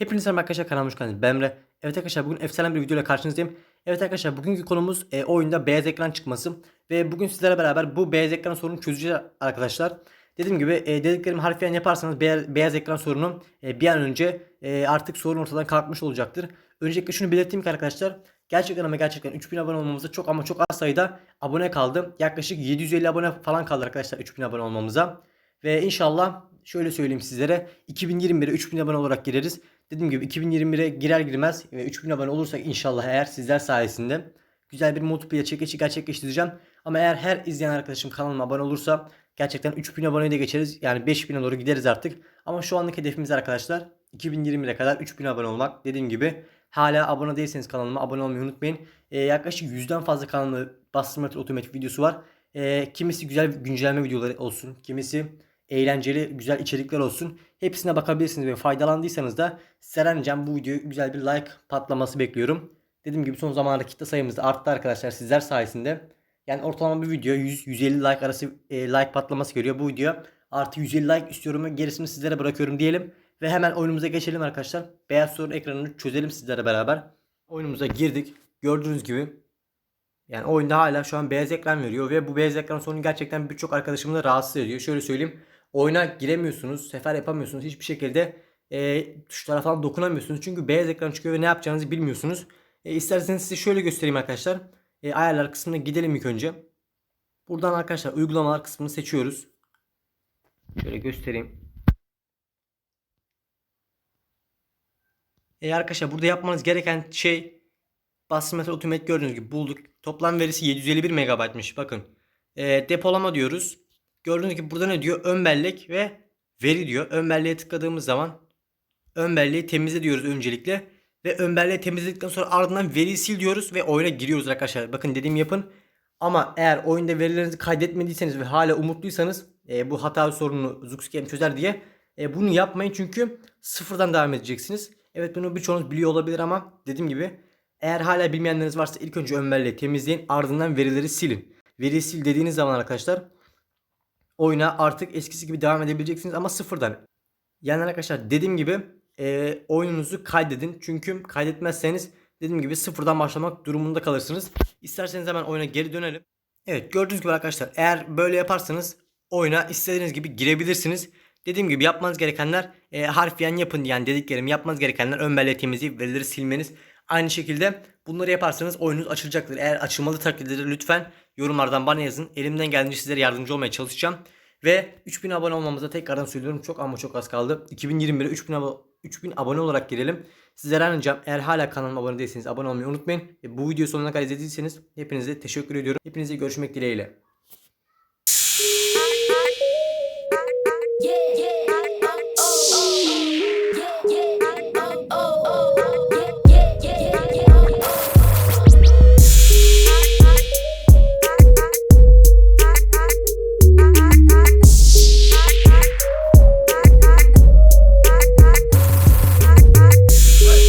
Hepinize merhaba arkadaşlar kanalıma hoş geldiniz. Ben Emre. Evet arkadaşlar bugün efsane bir videoyla karşınızdayım. Evet arkadaşlar bugünkü konumuz e, oyunda beyaz ekran çıkması. Ve bugün sizlere beraber bu beyaz ekran sorununu çözeceğiz arkadaşlar. Dediğim gibi e, dediklerimi harfiyen yaparsanız beyaz, beyaz ekran sorunu e, bir an önce e, artık sorun ortadan kalkmış olacaktır. Öncelikle şunu belirteyim ki arkadaşlar. Gerçekten ama gerçekten 3000 abone olmamıza çok ama çok az sayıda abone kaldı. Yaklaşık 750 abone falan kaldı arkadaşlar 3000 abone olmamıza. Ve inşallah şöyle söyleyeyim sizlere 2021'e 3000 abone olarak gireriz. Dediğim gibi 2021'e girer girmez ve 3000 abone olursak inşallah eğer sizler sayesinde güzel bir multiplayer çekişi gerçekleştireceğim. Ama eğer her izleyen arkadaşım kanalıma abone olursa gerçekten 3000 aboneyi de geçeriz. Yani 5000'e doğru gideriz artık. Ama şu anlık hedefimiz arkadaşlar 2020'ye kadar 3000 abone olmak. Dediğim gibi hala abone değilseniz kanalıma abone olmayı unutmayın. Ee, yaklaşık 100'den fazla kanalımda bastırma otomatik videosu var. Ee, kimisi güzel güncelleme videoları olsun. Kimisi eğlenceli güzel içerikler olsun. Hepsine bakabilirsiniz ve faydalandıysanız da Serencan bu videoyu güzel bir like patlaması bekliyorum. Dediğim gibi son zamanlarda kitle sayımız da arttı arkadaşlar sizler sayesinde. Yani ortalama bir video 100-150 like arası e, like patlaması görüyor. Bu video artı 150 like istiyorum gerisini sizlere bırakıyorum diyelim. Ve hemen oyunumuza geçelim arkadaşlar. Beyaz sorun ekranını çözelim sizlere beraber. Oyunumuza girdik. Gördüğünüz gibi yani oyunda hala şu an beyaz ekran veriyor ve bu beyaz ekran sorunu gerçekten birçok arkadaşımı da rahatsız ediyor. Şöyle söyleyeyim. Oyuna giremiyorsunuz, sefer yapamıyorsunuz. Hiçbir şekilde e, tuşlara falan dokunamıyorsunuz. Çünkü beyaz ekran çıkıyor ve ne yapacağınızı bilmiyorsunuz. E, isterseniz size şöyle göstereyim arkadaşlar. E, ayarlar kısmına gidelim ilk önce. Buradan arkadaşlar uygulamalar kısmını seçiyoruz. Şöyle göstereyim. E arkadaşlar burada yapmanız gereken şey Basmati Ultimate gördüğünüz gibi bulduk. Toplam verisi 751 MB'mış. Bakın. E, depolama diyoruz. Gördüğünüz gibi burada ne diyor? Ön bellek ve veri diyor. Ön belleğe tıkladığımız zaman ön belleği temizle diyoruz öncelikle. Ve ön belleği temizledikten sonra ardından veriyi sil diyoruz ve oyuna giriyoruz arkadaşlar. Bakın dediğim yapın. Ama eğer oyunda verilerinizi kaydetmediyseniz ve hala umutluysanız e, bu hata sorununu Zuxgame çözer diye e, bunu yapmayın çünkü sıfırdan devam edeceksiniz. Evet bunu birçoğunuz biliyor olabilir ama dediğim gibi eğer hala bilmeyenleriniz varsa ilk önce ön belleği temizleyin ardından verileri silin. Veriyi sil dediğiniz zaman arkadaşlar oyuna artık eskisi gibi devam edebileceksiniz ama sıfırdan. Yani arkadaşlar dediğim gibi e, oyununuzu kaydedin. Çünkü kaydetmezseniz dediğim gibi sıfırdan başlamak durumunda kalırsınız. İsterseniz hemen oyuna geri dönelim. Evet gördüğünüz gibi arkadaşlar eğer böyle yaparsanız oyuna istediğiniz gibi girebilirsiniz. Dediğim gibi yapmanız gerekenler e, harfiyen yapın yani dediklerimi yapmanız gerekenler ön belleği temizleyip verileri silmeniz. Aynı şekilde bunları yaparsanız oyunuz açılacaktır. Eğer açılmalı takdirde lütfen yorumlardan bana yazın. Elimden geldiğince sizlere yardımcı olmaya çalışacağım. Ve 3000 abone olmamıza tekrardan söylüyorum çok ama çok az kaldı. 2021'e 3000, abo 3000 abone olarak girelim. Sizlere ricam eğer hala kanalıma abone değilseniz abone olmayı unutmayın. Ve bu videoyu sonuna kadar izlediyseniz hepinize teşekkür ediyorum. Hepinize görüşmek dileğiyle. Yeah, yeah.